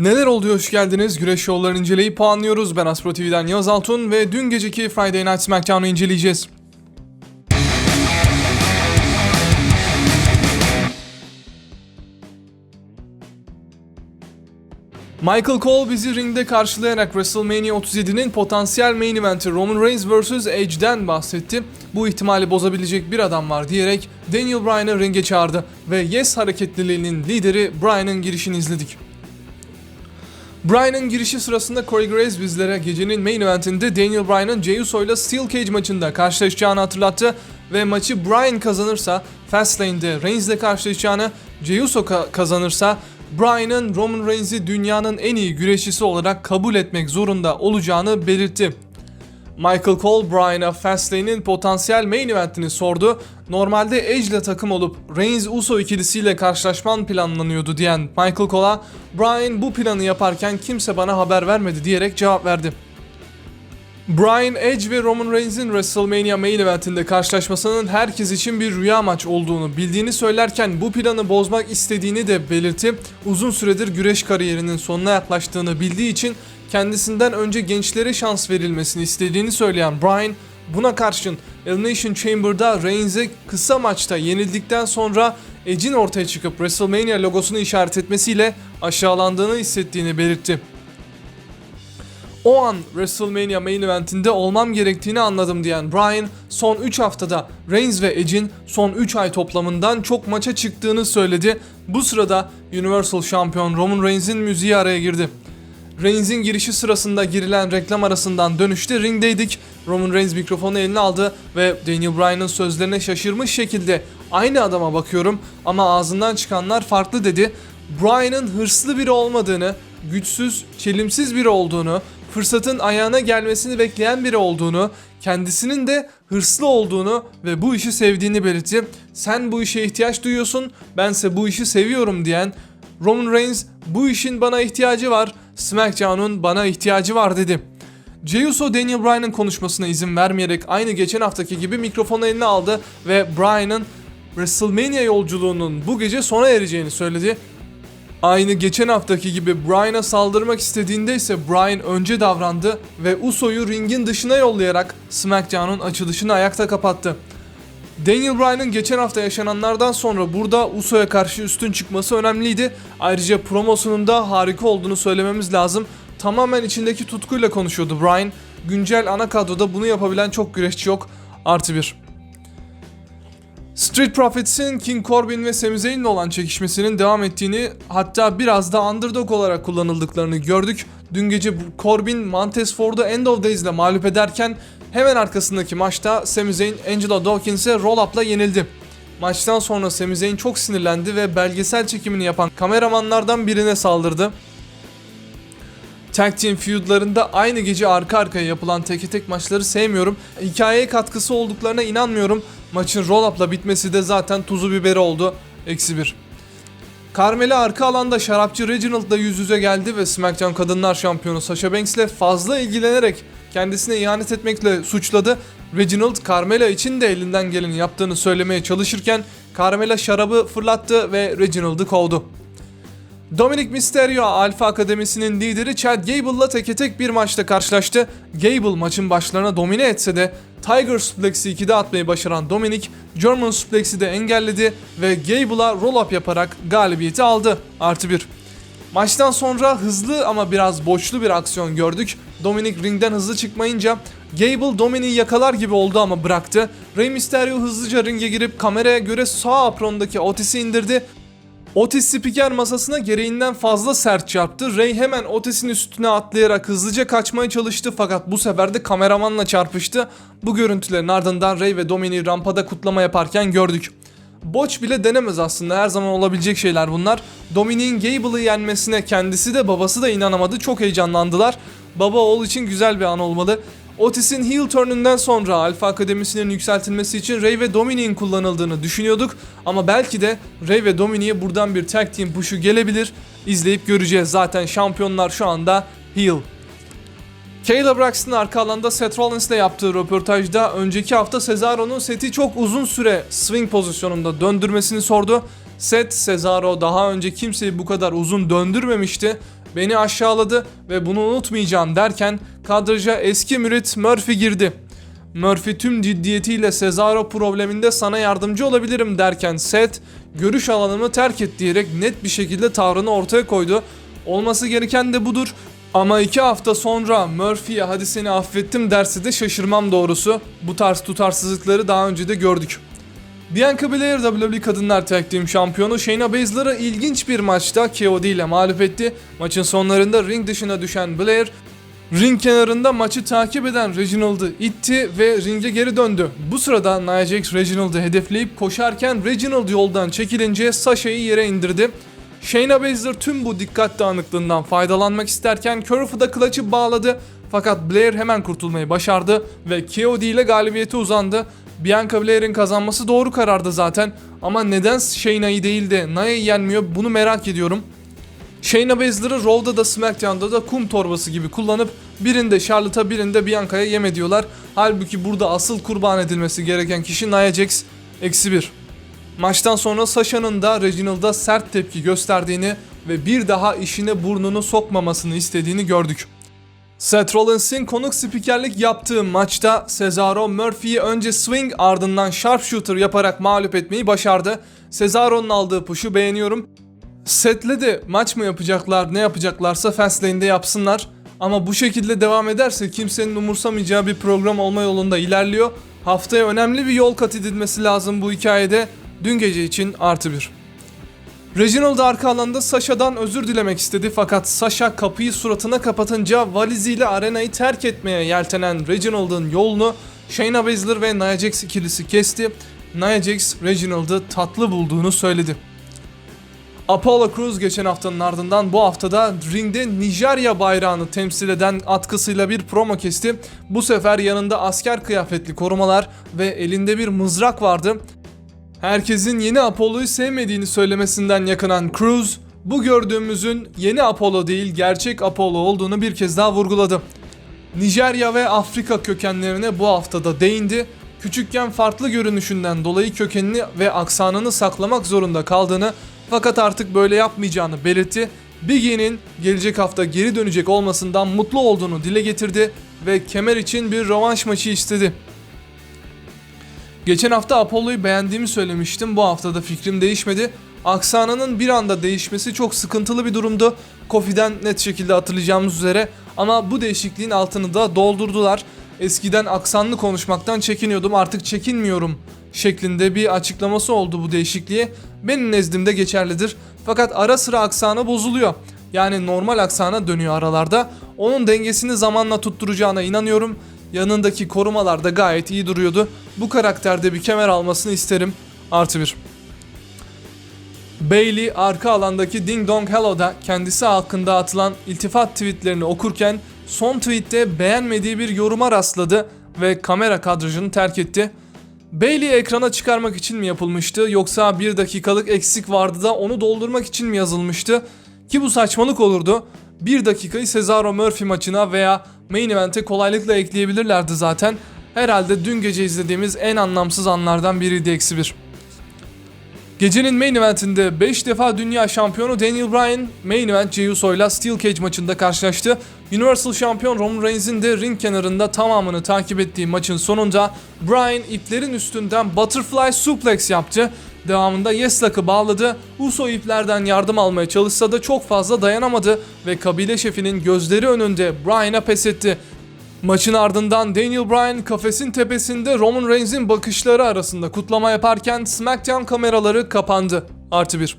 Neler oluyor hoş geldiniz. Güreş yollarını inceleyip puanlıyoruz. Ben Aspro TV'den Yaz Altun ve dün geceki Friday Night SmackDown'u inceleyeceğiz. Michael Cole bizi ringde karşılayarak WrestleMania 37'nin potansiyel main eventi Roman Reigns vs Edge'den bahsetti. Bu ihtimali bozabilecek bir adam var diyerek Daniel Bryan'ı ringe çağırdı ve Yes hareketliliğinin lideri Bryan'ın girişini izledik. Bryan'ın girişi sırasında Corey Graves bizlere gecenin main eventinde Daniel Bryan'ın Jey Uso ile Steel Cage maçında karşılaşacağını hatırlattı ve maçı Bryan kazanırsa Fastlane'de Reigns ile karşılaşacağını, Jey Uso ka- kazanırsa Bryan'ın Roman Reigns'i dünyanın en iyi güreşçisi olarak kabul etmek zorunda olacağını belirtti. Michael Cole Bryan'a Fastlane'in potansiyel main eventini sordu. Normalde Edge ile takım olup Reigns Uso ikilisiyle karşılaşman planlanıyordu diyen Michael Cole'a Bryan bu planı yaparken kimse bana haber vermedi diyerek cevap verdi. Bryan Edge ve Roman Reigns'in WrestleMania main eventinde karşılaşmasının herkes için bir rüya maç olduğunu bildiğini söylerken bu planı bozmak istediğini de belirtti. Uzun süredir güreş kariyerinin sonuna yaklaştığını bildiği için kendisinden önce gençlere şans verilmesini istediğini söyleyen Bryan, buna karşın Elimination Chamber'da Reigns'e kısa maçta yenildikten sonra Edge'in ortaya çıkıp WrestleMania logosunu işaret etmesiyle aşağılandığını hissettiğini belirtti. O an WrestleMania main eventinde olmam gerektiğini anladım diyen Bryan, son 3 haftada Reigns ve Edge'in son 3 ay toplamından çok maça çıktığını söyledi. Bu sırada Universal Şampiyon Roman Reigns'in müziği araya girdi. Reigns'in girişi sırasında girilen reklam arasından dönüşte ringdeydik. Roman Reigns mikrofonu eline aldı ve Daniel Bryan'ın sözlerine şaşırmış şekilde aynı adama bakıyorum ama ağzından çıkanlar farklı dedi. Bryan'ın hırslı biri olmadığını, güçsüz, çelimsiz biri olduğunu, fırsatın ayağına gelmesini bekleyen biri olduğunu, kendisinin de hırslı olduğunu ve bu işi sevdiğini belirtti. Sen bu işe ihtiyaç duyuyorsun, bense bu işi seviyorum diyen Roman Reigns bu işin bana ihtiyacı var, SmackDown'un bana ihtiyacı var dedi. Jey Uso Daniel Bryan'ın konuşmasına izin vermeyerek aynı geçen haftaki gibi mikrofonu eline aldı ve Bryan'ın WrestleMania yolculuğunun bu gece sona ereceğini söyledi. Aynı geçen haftaki gibi Bryan'a saldırmak istediğinde ise Bryan önce davrandı ve Uso'yu ringin dışına yollayarak SmackDown'un açılışını ayakta kapattı. Daniel Bryan'ın geçen hafta yaşananlardan sonra burada Uso'ya karşı üstün çıkması önemliydi. Ayrıca promosunun da harika olduğunu söylememiz lazım. Tamamen içindeki tutkuyla konuşuyordu Bryan. Güncel ana kadroda bunu yapabilen çok güreşçi yok. Artı bir. Street Profits'in King Corbin ve Sami Zayn'le olan çekişmesinin devam ettiğini hatta biraz da underdog olarak kullanıldıklarını gördük. Dün gece Corbin Montez Ford'u End of Days ile mağlup ederken hemen arkasındaki maçta Sami Zayn Angelo Dawkins'e roll-up'la yenildi. Maçtan sonra Sami Zayn çok sinirlendi ve belgesel çekimini yapan kameramanlardan birine saldırdı. Tag Team feudlarında aynı gece arka arkaya yapılan teke tek maçları sevmiyorum. Hikayeye katkısı olduklarına inanmıyorum. Maçın roll-up'la bitmesi de zaten tuzu biberi oldu. Eksi bir. Carmella arka alanda şarapçı Reginald'la yüz yüze geldi ve SmackDown Kadınlar Şampiyonu Sasha Banks ile fazla ilgilenerek kendisine ihanet etmekle suçladı. Reginald Carmella için de elinden geleni yaptığını söylemeye çalışırken Carmella şarabı fırlattı ve Reginald'ı kovdu. Dominic Mysterio Alpha Akademisi'nin lideri Chad Gable'la teke tek bir maçta karşılaştı. Gable maçın başlarına domine etse de Tiger Suplex'i 2'de atmayı başaran Dominic, German Suplex'i de engelledi ve Gable'a roll-up yaparak galibiyeti aldı. Artı 1. Maçtan sonra hızlı ama biraz boşlu bir aksiyon gördük. Dominic ringden hızlı çıkmayınca Gable Dominic'i yakalar gibi oldu ama bıraktı. Rey Mysterio hızlıca ringe girip kameraya göre sağ aprondaki Otis'i indirdi Otis spiker masasına gereğinden fazla sert çarptı. Ray hemen Otis'in üstüne atlayarak hızlıca kaçmaya çalıştı fakat bu sefer de kameramanla çarpıştı. Bu görüntülerin ardından Ray ve Dominic rampada kutlama yaparken gördük. Boç bile denemez aslında her zaman olabilecek şeyler bunlar. Dominic'in Gable'ı yenmesine kendisi de babası da inanamadı çok heyecanlandılar. Baba oğul için güzel bir an olmalı. Otis'in heel turn'ünden sonra Alpha Akademisi'nin yükseltilmesi için Ray ve Dominic'in kullanıldığını düşünüyorduk. Ama belki de Ray ve Dominic'e buradan bir tag team push'u gelebilir. İzleyip göreceğiz. Zaten şampiyonlar şu anda heel. Kayla Braxton arka alanda Seth Rollins ile yaptığı röportajda önceki hafta Cesaro'nun seti çok uzun süre swing pozisyonunda döndürmesini sordu. Seth Cesaro daha önce kimseyi bu kadar uzun döndürmemişti beni aşağıladı ve bunu unutmayacağım derken kadraja eski mürit Murphy girdi. Murphy tüm ciddiyetiyle Cesaro probleminde sana yardımcı olabilirim derken Seth görüş alanımı terk et diyerek net bir şekilde tavrını ortaya koydu. Olması gereken de budur. Ama iki hafta sonra Murphy'ye hadi seni affettim derse de şaşırmam doğrusu. Bu tarz tutarsızlıkları daha önce de gördük. Bianca Belair WWE Kadınlar Tag Team şampiyonu Shayna Baszler'ı ilginç bir maçta KOD ile mağlup etti. Maçın sonlarında ring dışına düşen Belair, ring kenarında maçı takip eden Reginald'ı itti ve ringe geri döndü. Bu sırada Nia Jax Reginald'ı hedefleyip koşarken Reginald yoldan çekilince Sasha'yı yere indirdi. Shayna Baszler tüm bu dikkat dağınıklığından faydalanmak isterken Curve'da clutch'ı bağladı. Fakat Blair hemen kurtulmayı başardı ve KOD ile galibiyete uzandı. Bianca Belair'in kazanması doğru karardı zaten ama neden Shayna'yı değil de Nia'yı yenmiyor bunu merak ediyorum. Shayna Baszler'ı Raw'da da SmackDown'da da kum torbası gibi kullanıp birinde Charlotte'a birinde Bianca'ya yem ediyorlar. Halbuki burada asıl kurban edilmesi gereken kişi Nia Jax eksi bir. Maçtan sonra Sasha'nın da Reginald'a sert tepki gösterdiğini ve bir daha işine burnunu sokmamasını istediğini gördük. Seth Rollins'in konuk spikerlik yaptığı maçta Cesaro Murphy'yi önce swing ardından sharpshooter yaparak mağlup etmeyi başardı. Cesaro'nun aldığı push'u beğeniyorum. Seth'le de maç mı yapacaklar ne yapacaklarsa Fastlane'de yapsınlar. Ama bu şekilde devam ederse kimsenin umursamayacağı bir program olma yolunda ilerliyor. Haftaya önemli bir yol kat edilmesi lazım bu hikayede. Dün gece için artı bir. Reginald arka alanda Sasha'dan özür dilemek istedi fakat Sasha kapıyı suratına kapatınca valiziyle arenayı terk etmeye yeltenen Reginald'ın yolunu Shayna Baszler ve Nia Jax ikilisi kesti. Nia Jax Reginald'ı tatlı bulduğunu söyledi. Apollo Crews geçen haftanın ardından bu haftada ringde Nijerya bayrağını temsil eden atkısıyla bir promo kesti. Bu sefer yanında asker kıyafetli korumalar ve elinde bir mızrak vardı. Herkesin yeni Apollo'yu sevmediğini söylemesinden yakınan Cruz, bu gördüğümüzün yeni Apollo değil gerçek Apollo olduğunu bir kez daha vurguladı. Nijerya ve Afrika kökenlerine bu haftada değindi. Küçükken farklı görünüşünden dolayı kökenini ve aksanını saklamak zorunda kaldığını fakat artık böyle yapmayacağını belirtti. Big E'nin gelecek hafta geri dönecek olmasından mutlu olduğunu dile getirdi ve kemer için bir rövanş maçı istedi. Geçen hafta Apollo'yu beğendiğimi söylemiştim. Bu hafta da fikrim değişmedi. Aksanının bir anda değişmesi çok sıkıntılı bir durumdu. Kofi'den net şekilde hatırlayacağımız üzere ama bu değişikliğin altını da doldurdular. Eskiden aksanlı konuşmaktan çekiniyordum artık çekinmiyorum şeklinde bir açıklaması oldu bu değişikliğe. Benim nezdimde geçerlidir. Fakat ara sıra aksanı bozuluyor. Yani normal aksana dönüyor aralarda. Onun dengesini zamanla tutturacağına inanıyorum. Yanındaki korumalar da gayet iyi duruyordu. Bu karakterde bir kemer almasını isterim. Artı bir. Bailey arka alandaki Ding Dong Hello'da kendisi hakkında atılan iltifat tweetlerini okurken son tweette beğenmediği bir yoruma rastladı ve kamera kadrajını terk etti. Bailey ekrana çıkarmak için mi yapılmıştı yoksa bir dakikalık eksik vardı da onu doldurmak için mi yazılmıştı? Ki bu saçmalık olurdu. Bir dakikayı Cesaro Murphy maçına veya main event'e kolaylıkla ekleyebilirlerdi zaten. Herhalde dün gece izlediğimiz en anlamsız anlardan biriydi eksi bir. Gecenin main eventinde 5 defa dünya şampiyonu Daniel Bryan main event Jey Uso ile Steel Cage maçında karşılaştı. Universal şampiyon Roman Reigns'in de ring kenarında tamamını takip ettiği maçın sonunda Bryan iplerin üstünden butterfly suplex yaptı. Devamında Yes Lock'ı bağladı. Uso iplerden yardım almaya çalışsa da çok fazla dayanamadı ve kabile şefinin gözleri önünde Bryan'a pes etti. Maçın ardından Daniel Bryan kafesin tepesinde Roman Reigns'in bakışları arasında kutlama yaparken SmackDown kameraları kapandı. Artı bir.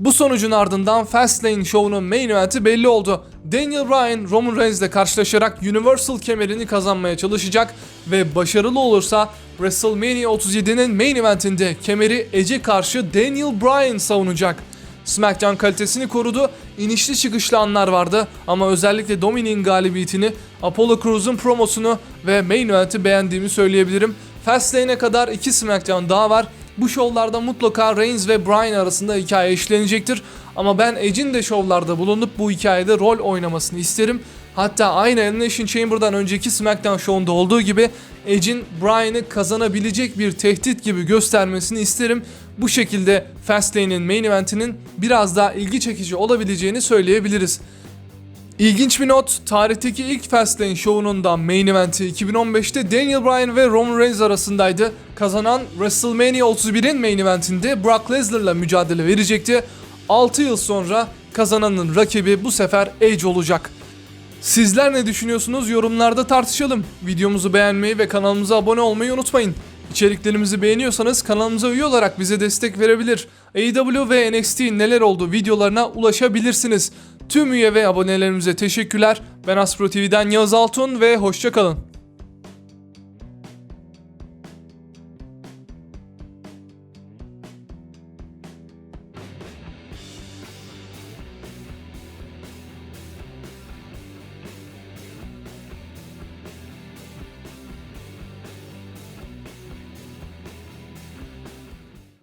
Bu sonucun ardından Fastlane Show'unun main eventi belli oldu. Daniel Bryan Roman Reigns ile karşılaşarak Universal kemerini kazanmaya çalışacak ve başarılı olursa WrestleMania 37'nin main eventinde kemeri Edge'e karşı Daniel Bryan savunacak. SmackDown kalitesini korudu. İnişli çıkışlı anlar vardı ama özellikle Dominic'in galibiyetini, Apollo Crews'un promosunu ve main event'i beğendiğimi söyleyebilirim. Fastlane'e kadar iki SmackDown daha var. Bu şovlarda mutlaka Reigns ve Bryan arasında hikaye işlenecektir. Ama ben Edge'in de şovlarda bulunup bu hikayede rol oynamasını isterim. Hatta aynı Elimination Chamber'dan önceki SmackDown şovunda olduğu gibi Edge'in Bryan'ı kazanabilecek bir tehdit gibi göstermesini isterim. Bu şekilde Fastlane'in main eventinin biraz daha ilgi çekici olabileceğini söyleyebiliriz. İlginç bir not, tarihteki ilk Fastlane şovunun da main eventi 2015'te Daniel Bryan ve Roman Reigns arasındaydı. Kazanan WrestleMania 31'in main eventinde Brock Lesnar'la mücadele verecekti. 6 yıl sonra kazananın rakibi bu sefer Edge olacak. Sizler ne düşünüyorsunuz? Yorumlarda tartışalım. Videomuzu beğenmeyi ve kanalımıza abone olmayı unutmayın. İçeriklerimizi beğeniyorsanız kanalımıza üye olarak bize destek verebilir. AEW ve NXT neler oldu videolarına ulaşabilirsiniz. Tüm üye ve abonelerimize teşekkürler. Ben Aspro TV'den Yağız Altun ve hoşçakalın.